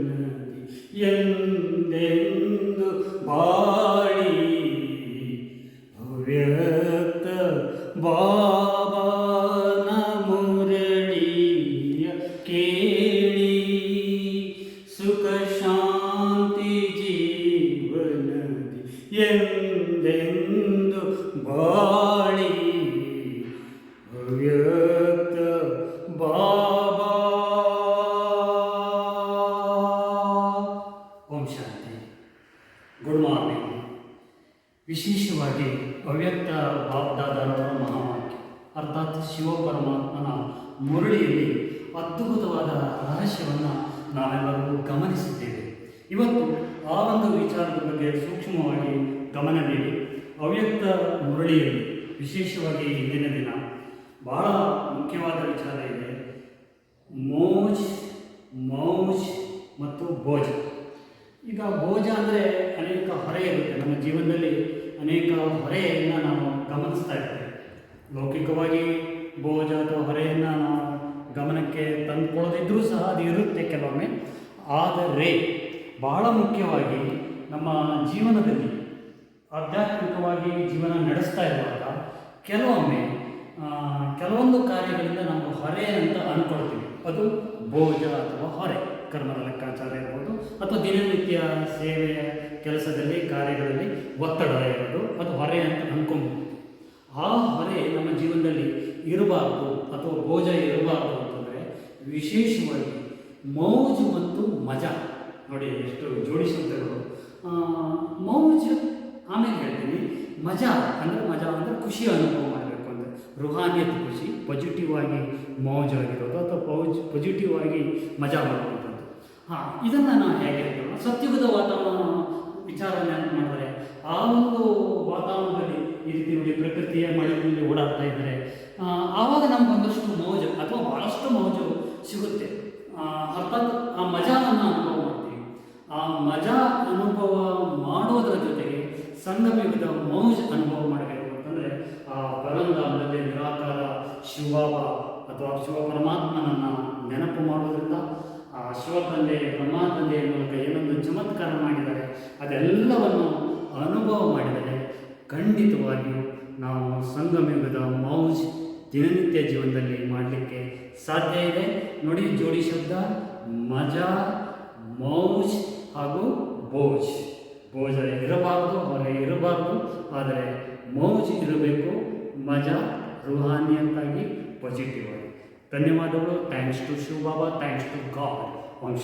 ನದಿ ಎಂದೆಂದು ಬಾಳಿ ಅವ್ಯಕ್ತ ಬಾಬನ ಮುರಳಿಯ ಕೇಳಿ ಸುಖ ಶಾಂತಿ ಜೀವನದಿ ಎಂದೆಂದು ಬಾ ಗುಡ್ ಮಾರ್ನಿಂಗ್. ವಿಶೇಷವಾಗಿ ಅವ್ಯಕ್ತ ಬಾಬ್ದಾದರವರ ಮಹಾವಾಕ್ಯ, ಅರ್ಥಾತ್ ಶಿವ ಪರಮಾತ್ಮನ ಮುರಳಿಯಲ್ಲಿ ಅದ್ಭುತವಾದ ರಹಸ್ಯವನ್ನು ನಾವೆಲ್ಲರೂ ಗಮನಿಸಿದ್ದೇವೆ. ಇವತ್ತು ಆ ಒಂದು ವಿಚಾರದ ಬಗ್ಗೆ ಸೂಕ್ಷ್ಮವಾಗಿ ಗಮನ ನೀಡಿ. ಅವ್ಯಕ್ತ ಮುರಳಿಯಲ್ಲಿ, ವಿಶೇಷವಾಗಿ ಇಂದಿನ ದಿನ, ಬಹಳ ಮುಖ್ಯವಾದ ವಿಚಾರ ಇದೆ. ಮೋಜ್, ಮೌಜ್ ಮತ್ತು ಭೋಜ ಈಗ ಭೋಜ ಅಂದರೆ ಅನೇಕ ಹೊರೆ ಇರುತ್ತೆ ನಮ್ಮ ಜೀವನದಲ್ಲಿ ಅನೇಕ ಹೊರೆಯನ್ನು ನಾವು ಗಮನಿಸ್ತಾ ಇರ್ತೇವೆ ಲೌಕಿಕವಾಗಿ ಬೋಜ ಅಥವಾ ಹೊರೆಯನ್ನು ನಾವು ಗಮನಕ್ಕೆ ತಂದುಕೊಳ್ಳದಿದ್ದರೂ ಸಹ ಅದು ಇರುತ್ತೆ ಕೆಲವೊಮ್ಮೆ. ಆದರೆ ಬಹಳ ಮುಖ್ಯವಾಗಿ ನಮ್ಮ ಜೀವನದಲ್ಲಿ ಆಧ್ಯಾತ್ಮಿಕವಾಗಿ ಜೀವನ ನಡೆಸ್ತಾ ಇರುವಾಗ ಕೆಲವೊಮ್ಮೆ ಕೆಲವೊಂದು ಕಾರ್ಯಗಳಿಂದ ನಾವು ಹೊರೆ ಅಂತ ಅಂದ್ಕೊಳ್ತೀವಿ ಅದು ಬೋಜ ಅಥವಾ ಹೊರೆ. ಕರ್ಮದ ಲೆಕ್ಕಾಚಾರ ಇರ್ಬೋದು ಅಥವಾ ದಿನನಿತ್ಯ ಸೇವೆಯ ಕೆಲಸದಲ್ಲಿ, ಕಾರ್ಯಗಳಲ್ಲಿ ಒತ್ತಡ ಇರೋದು ಅದು ಹೊರೆ ಅಂತ ಅಂದ್ಕೊಂಡ್ಬಿಡ್ತೀವಿ ಆ ಹೊರೆ ನಮ್ಮ ಜೀವನದಲ್ಲಿ ಇರಬಾರ್ದು ಅಥವಾ ಭೋಜ ಇರಬಾರ್ದು ಅಂತಂದರೆ ವಿಶೇಷವಾಗಿ ಮೌಜು ಮತ್ತು ಮಜಾ. ನೋಡಿ, ಎಷ್ಟು ಜೋಡಿ ಮೌಜ್, ಆಮೇಲೆ ಹೇಳ್ತೀನಿ, ಮಜಾ ಅಂದರೆ ಮಜಾ ಅಂದರೆ ಖುಷಿ ಅನುಭವ ಮಾಡಬೇಕು ಅಂದರೆ ರುಹಾನಿಯತ್ ಖುಷಿ ಪಾಸಿಟಿವ್ ಆಗಿ ಮೌಜ್ ಆಗಿರೋದು ಅಥವಾ ಪೌಜ್ ಪಾಸಿಟಿವ್ ಆಗಿ ಮಜಾ ಮಾಡುವಂಥದ್ದು ಹಾಂ, ಇದನ್ನು ನಾವು ಹೇಗೆ ಸತ್ಯುಗದ ವಾತಾವರಣ ವಿಚಾರಣೆ ಅಂತ ಮಾಡಿದ್ರೆ, ಆ ಒಂದು ವಾತಾವರಣದಲ್ಲಿ ಈ ರೀತಿ ನೋಡಿ ಪ್ರಕೃತಿಯ ಮಳೆಯಲ್ಲಿ ಓಡಾಡ್ತಾ ಇದ್ದಾರೆ ಆವಾಗ ನಮ್ಗೆ ಒಂದಷ್ಟು ಮೌಜು ಅಥವಾ ಭಾಳಷ್ಟು ಮೌಜು ಸಿಗುತ್ತೆ. ಅರ್ಥಾತ್ ಆ ಮಜಾವನ್ನು ಅನುಭವ ಮಾಡ್ತೀವಿ. ಆ ಮಜಾ ಅನುಭವ ಮಾಡೋದರ ಜೊತೆಗೆ ಸಂಗಮಯುಗದ ಮೌಜ್ ಅನುಭವ ಮಾಡಬೇಕು ಅಂತಂದರೆ, ಆ ಪರಂಧಾಮದಲ್ಲಿ ನಿರಾಕಾರ ಶಿವಬಾಬ ಅಥವಾ ಶಿವ ಪರಮಾತ್ಮನನ್ನು ಆ ಬ್ರಹ್ಮ ತಂದೆಯ ಮೂಲಕ ಏನೊಂದು ಚಮತ್ಕಾರ ಮಾಡಿದ್ದಾರೆ ಅದೆಲ್ಲವನ್ನು ಅನುಭವ ಮಾಡಿದರೆ ಖಂಡಿತವಾಗಿಯೂ ನಾವು ಸಂಗಮಯುಗದ ಮೌಜ್ ದಿನನಿತ್ಯ ಜೀವನದಲ್ಲಿ ಮಾಡಲಿಕ್ಕೆ ಸಾಧ್ಯ ಇದೆ. ನೋಡಿ ಜೋಡಿ ಶಬ್ದ, ಮಜಾ, ಮೌಜ್ ಹಾಗೂ ಬೋಜ್ ಬೋಜ್ ಇರಬಾರದು, ಹೊರೆ ಇರಬಾರದು, ಆದರೆ ಮೌಜ್ ಇರಬೇಕು, ಮಜಾ ರುಹಾನಿಯಂತಾಗಿ ಪಾಸಿಟಿವ್ ಆಗಿ. ಧನ್ಯವಾದಗಳು. Thanks to Shiva Baba thanks to God Once